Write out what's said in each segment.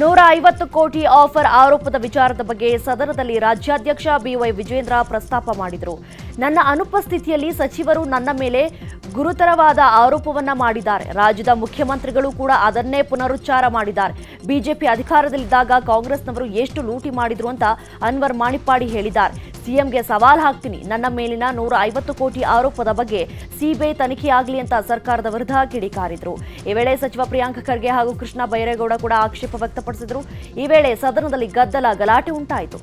ನೂರ ಐವತ್ತು ಕೋಟಿ ಆಫರ್ ಆರೋಪದ ವಿಚಾರದ ಬಗ್ಗೆ ಸದನದಲ್ಲಿ ರಾಜ್ಯಾಧ್ಯಕ್ಷ ಬಿವೈ ವಿಜೇಂದ್ರ ಪ್ರಸ್ತಾಪ ಮಾಡಿದರು. ನನ್ನ ಅನುಪಸ್ಥಿತಿಯಲ್ಲಿ ಸಚಿವರು ನನ್ನ ಮೇಲೆ ಗುರುತರವಾದ ಆರೋಪವನ್ನ ಮಾಡಿದ್ದಾರೆ. ರಾಜ್ಯದ ಮುಖ್ಯಮಂತ್ರಿಗಳು ಕೂಡ ಅದನ್ನೇ ಪುನರುಚ್ಚಾರ ಮಾಡಿದ್ದಾರೆ. ಬಿಜೆಪಿ ಅಧಿಕಾರದಲ್ಲಿದ್ದಾಗ ಕಾಂಗ್ರೆಸ್ನವರು ಎಷ್ಟು ಲೂಟಿ ಮಾಡಿದ್ರು ಅಂತ ಅನ್ವರ್ ಮಾಣಿಪ್ಪಾಡಿ ಹೇಳಿದ್ದಾರೆ. ಸಿಎಂಗೆ ಸವಾಲ್ ಹಾಕ್ತೀನಿ. ನನ್ನ ಮೇಲಿನ ನೂರ ಐವತ್ತು ಕೋಟಿ ಆರೋಪದ ಬಗ್ಗೆ ಸಿಬಿಐ ತನಿಖೆಯಾಗಲಿ ಅಂತ ಸರ್ಕಾರದ ವಿರುದ್ಧ ಕಿಡಿಕಾರಿದ್ರು ಈ ವೇಳೆ ಸಚಿವ ಪ್ರಿಯಾಂಕ ಖರ್ಗೆ ಹಾಗೂ ಕೃಷ್ಣ ಬೈರೇಗೌಡ ಕೂಡ ಆಕ್ಷೇಪ ವ್ಯಕ್ತಪಡಿಸಿದರು. ಈ ವೇಳೆ ಸದನದಲ್ಲಿ ಗದ್ದಲ ಗಲಾಟೆ ಉಂಟಾಯಿತು.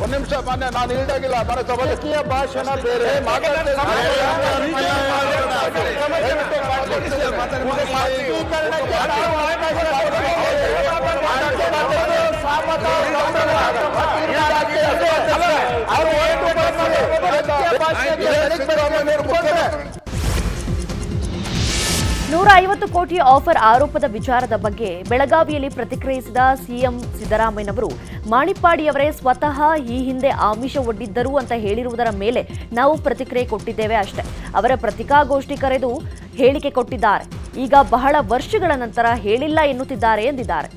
ಒಂದ್ ನಿಮಿಷ ಮಾನ್ಯ ನಾನು ಈಡಾಗಿಲ್ಲ ನನ್ನ ಸಭಾಕೀಯ ಭಾಷಣ ಬೇರೆ ಮಾತಾಡ್ತಾ ಇದ್ದಾರೆ. ನೂರ ಐವತ್ತು ಕೋಟಿ ಆಫರ್ ಆರೋಪದ ವಿಚಾರದ ಬಗ್ಗೆ ಬೆಳಗಾವಿಯಲ್ಲಿ ಪ್ರತಿಕ್ರಿಯಿಸಿದ ಸಿಎಂ ಸಿದ್ದರಾಮಯ್ಯನವರು ಮಾಣಿಪ್ಪಾಡಿಯವರೇ ಸ್ವತಃ ಈ ಹಿಂದೆ ಆಮಿಷ ಒಡ್ಡಿದ್ದರು ಅಂತ ಹೇಳಿರುವುದರ ಮೇಲೆ ನಾವು ಪ್ರತಿಕ್ರಿಯೆ ಕೊಟ್ಟಿದ್ದೇವೆ ಅಷ್ಟೇ. ಅವರ ಪತ್ರಿಕಾಗೋಷ್ಠಿ ಕರೆದು ಹೇಳಿಕೆ ಕೊಟ್ಟಿದ್ದಾರೆ. ಈಗ ಬಹಳ ವರ್ಷಗಳ ನಂತರ ಹೇಳಿಲ್ಲ ಎನ್ನುತ್ತಿದ್ದಾರೆ ಎಂದಿದ್ದಾರೆ.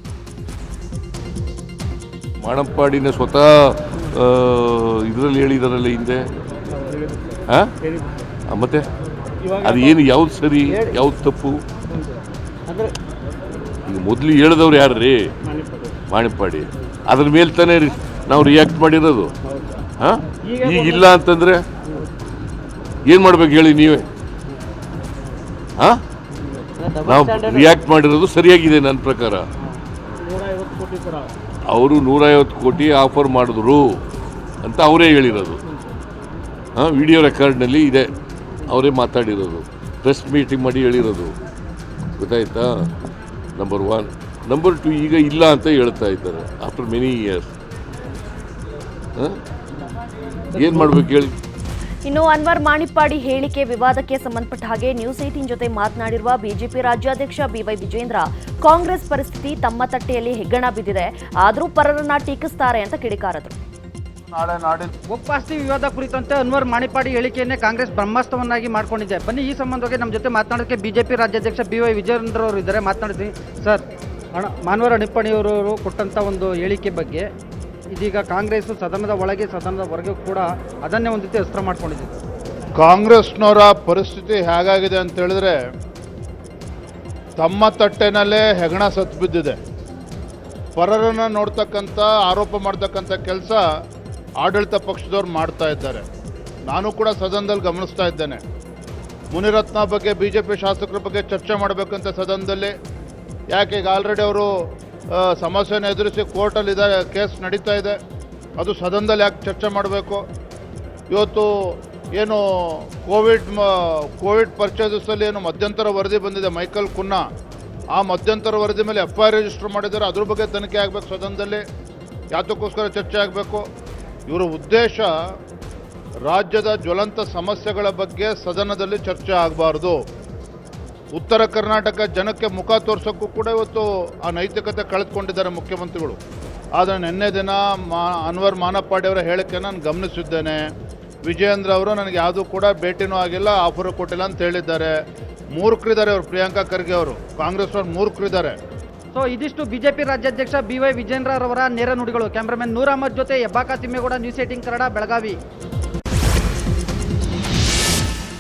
ಮಾಣಪ್ಪಾಡಿನ ಸ್ವತಃ ಇದರಲ್ಲಿ ಹೇಳಿದಾರಲ್ಲ ಹಿಂದೆ? ಮತ್ತೆ? ಅದು ಏನು ಯಾವ್ದು ಸರಿ ಯಾವ್ದು ತಪ್ಪು? ಈಗ ಮೊದಲು ಹೇಳಿದವ್ರು ಯಾರು ರೀ? ಮಾಣಿಪ್ಪಾಡಿ. ಅದ್ರ ಮೇಲೆ ತಾನೇ ನಾವು ರಿಯಾಕ್ಟ್ ಮಾಡಿರೋದು. ಹಾ? ಈಗ ಇಲ್ಲ ಅಂತಂದ್ರೆ ಏನು ಮಾಡ್ಬೇಕು ಹೇಳಿ ನೀವೇ? ಹಾ? ನಾವು ರಿಯಾಕ್ಟ್ ಮಾಡಿರೋದು ಸರಿಯಾಗಿದೆ ನನ್ನ ಪ್ರಕಾರ. ಅವರು ನೂರೈವತ್ತು ಕೋಟಿ ಆಫರ್ ಮಾಡಿದ್ರು ಅಂತ ಅವರೇ ಹೇಳಿರೋದು. ಹಾಂ ವಿಡಿಯೋ ರೆಕಾರ್ಡ್ನಲ್ಲಿ ಇದೆ. ಅವರೇ ಮಾತಾಡಿರೋದು. ಪ್ರೆಸ್ ಮೀಟಿಂಗ್ ಮಾಡಿ ಹೇಳಿರೋದು. ಗೊತ್ತಾಯ್ತಾ? ನಂಬರ್ ಒನ್ ನಂಬರ್ ಟು ಈಗ ಇಲ್ಲ ಅಂತ ಹೇಳ್ತಾ ಇದ್ದಾರೆ ಆಫ್ಟರ್ ಮೆನಿ ಇಯರ್ಸ್ ಏನು ಮಾಡ್ಬೇಕು ಹೇಳಿ? ಇನ್ನು ಅನ್ವರ್ ಮಾಣಿಪ್ಪಾಡಿ ಹೇಳಿಕೆ ವಿವಾದಕ್ಕೆ ಸಂಬಂಧಪಟ್ಟ ಹಾಗೆ ನ್ಯೂಸ್ ಏಟೀನ್ ಜೊತೆ ಮಾತನಾಡಿರುವ ಬಿಜೆಪಿ ರಾಜ್ಯಾಧ್ಯಕ್ಷ ಬಿವೈ ವಿಜೇಂದ್ರ. ಕಾಂಗ್ರೆಸ್ ಪರಿಸ್ಥಿತಿ ತಮ್ಮ ತಟ್ಟೆಯಲ್ಲಿ ಹೆಗ್ಗಣ ಬಿದ್ದಿದೆ. ಆದರೂ ಪರರನ್ನ ಟೀಕಿಸ್ತಾರೆ ಅಂತ ಕಿಡಿಕಾರದ್ರು. ನಾಳೆ ನಾಡಿನ ಒಪ್ಪಾಸ್ತಿ ವಿವಾದ ಕುರಿತಂತೆ ಅನ್ವರ್ ಮಾಣಿಪಾಡಿ ಹೇಳಿಕೆಯನ್ನೇ ಕಾಂಗ್ರೆಸ್ ಬ್ರಹ್ಮಾಸ್ತ್ರವನ್ನಾಗಿ ಮಾಡ್ಕೊಂಡಿದೆ. ಬನ್ನಿ ಈ ಸಂಬಂಧವಾಗಿ ನಮ್ಮ ಜೊತೆ ಮಾತನಾಡೋಕ್ಕೆ ಬಿಜೆಪಿ ರಾಜ್ಯಾಧ್ಯಕ್ಷ ಬಿ ವೈ ವಿಜಯೇಂದ್ರ ಅವರು ಇದ್ದಾರೆ. ಮಾತನಾಡ್ತೀನಿ ಸರ್ ಹಣ ಮಾನವರ ನಿಪ್ಪಣಿಯವರು ಕೊಟ್ಟಂಥ ಒಂದು ಹೇಳಿಕೆ ಬಗ್ಗೆ ಇದೀಗ ಕಾಂಗ್ರೆಸ್ ಸದನದ ಒಳಗೆ ಸದನದ ಹೊರಗೆ ಕೂಡ ಅದನ್ನೇ ಒಂದು ರೀತಿ ಅಸ್ತ್ರ ಮಾಡ್ಕೊಂಡಿದೆ. ಕಾಂಗ್ರೆಸ್ನವರ ಪರಿಸ್ಥಿತಿ ಹೇಗಾಗಿದೆ ಅಂತ ಹೇಳಿದ್ರೆ ತಮ್ಮ ತಟ್ಟೆನಲ್ಲೇ ಹೆಗಣ ಸತ್ತು ಬಿದ್ದಿದೆ. ಪರರನ್ನು ನೋಡ್ತಕ್ಕಂಥ ಆರೋಪ ಮಾಡ್ತಕ್ಕಂಥ ಕೆಲಸ ಆಡಳಿತ ಪಕ್ಷದವ್ರು ಮಾಡ್ತಾ ಇದ್ದಾರೆ. ನಾನು ಕೂಡ ಸದನದಲ್ಲಿ ಗಮನಿಸ್ತಾ ಇದ್ದೇನೆ. ಮುನಿರತ್ನ ಬಗ್ಗೆ ಬಿ ಜೆ ಪಿ ಶಾಸಕರ ಬಗ್ಗೆ ಚರ್ಚೆ ಮಾಡಬೇಕಂತ ಸದನದಲ್ಲಿ. ಯಾಕೆ ಈಗ ಆಲ್ರೆಡಿ ಅವರು ಸಮಸ್ಯೆನ ಎದುರಿಸಿ ಕೋರ್ಟಲ್ಲಿ ಇದೆ ಕೇಸ್ ನಡೀತಾ ಇದೆ. ಅದು ಸದನದಲ್ಲಿ ಯಾಕೆ ಚರ್ಚೆ ಮಾಡಬೇಕು? ಇವತ್ತು ಏನು ಕೋವಿಡ್ ಮ, ಕೋವಿಡ್ ಪರ್ಚೇಸಲ್ಲಿ ಏನು ಮಧ್ಯಂತರ ವರದಿ ಬಂದಿದೆ ಮೈಕಲ್ ಕುನ್ನಾ. ಆ ಮಧ್ಯಂತರ ವರದಿ ಮೇಲೆ ಎಫ್ ಐ ಆರ್ ರಿಜಿಸ್ಟರ್ ಮಾಡಿದ್ದಾರೆ. ಅದ್ರ ಬಗ್ಗೆ ತನಿಖೆ ಆಗಬೇಕು ಸದನದಲ್ಲಿ. ಯಾತಕ್ಕೋಸ್ಕರ ಚರ್ಚೆ ಆಗಬೇಕು? ಇವರ ಉದ್ದೇಶ ರಾಜ್ಯದ ಜ್ವಲಂತ ಸಮಸ್ಯೆಗಳ ಬಗ್ಗೆ ಸದನದಲ್ಲಿ ಚರ್ಚೆ ಆಗಬಾರ್ದು. ಉತ್ತರ ಕರ್ನಾಟಕ ಜನಕ್ಕೆ ಮುಖ ತೋರ್ಸೋಕ್ಕೂ ಕೂಡ ಇವತ್ತು ಆ ನೈತಿಕತೆ ಕಳೆದುಕೊಂಡಿದ್ದಾರೆ ಮುಖ್ಯಮಂತ್ರಿಗಳು. ಆದರೆ ನಿನ್ನೆ ದಿನ ಮಾ, ಅನ್ವರ್ ಮಾನಪ್ಪಾಡಿ ಅವರ ಹೇಳಿಕೆ ನಾನು ಗಮನಿಸಿದ್ದೇನೆ. ವಿಜಯೇಂದ್ರ ಅವರು ನನಗೆ ಯಾವುದೂ ಕೂಡ ಭೇಟಿನೂ ಆಗಿಲ್ಲ, ಆಫರು ಕೊಟ್ಟಿಲ್ಲ ಅಂತ ಹೇಳಿದ್ದಾರೆ. ಮೂರ್ಖರಿದ್ದಾರೆ ಅವರು, ಪ್ರಿಯಾಂಕಾ ಖರ್ಗೆ ಅವರು. ಕಾಂಗ್ರೆಸ್ ಅವರು ಮೂರ್ಖರಿದ್ದಾರೆ. ಸೊ ಇದಿಷ್ಟು ಬಿಜೆಪಿ ರಾಜ್ಯಾಧ್ಯಕ್ಷ ಬಿ ವೈ ವಿಜೇಂದ್ರರವರ ನೇರ ನುಡಿಗಳು. ಕ್ಯಾಮ್ರಾಮನ್ ನೂರ್ ಅಹಮದ್ ಜೊತೆ ಹೆಬ್ಬಾಕ ತಿಮ್ಮೇಗೌಡ ನ್ಯೂಸ್ ಏಟಿಂಗ್ ಕನ್ನಡ, ಬೆಳಗಾವಿ.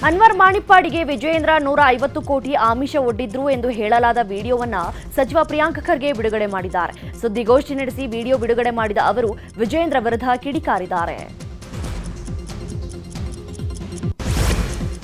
ಅನ್ವರ್ ಮಾಣಿಪ್ಪಾಡಿಗೆ ವಿಜಯೇಂದ್ರ ನೂರ ಐವತ್ತು ಕೋಟಿ ಆಮಿಷ ಒಡ್ಡಿದ್ರು ಎಂದು ಹೇಳಲಾದ ವಿಡಿಯೋವನ್ನ ಸಚಿವ ಪ್ರಿಯಾಂಕ ಖರ್ಗೆ ಬಿಡುಗಡೆ ಮಾಡಿದ್ದಾರೆ. ಸುದ್ದಿಗೋಷ್ಠಿ ನಡೆಸಿ ವಿಡಿಯೋ ಬಿಡುಗಡೆ ಮಾಡಿದ ಅವರು ವಿಜಯೇಂದ್ರ ವಿರುದ್ಧ ಕಿಡಿಕಾರಿದ್ದಾರೆ.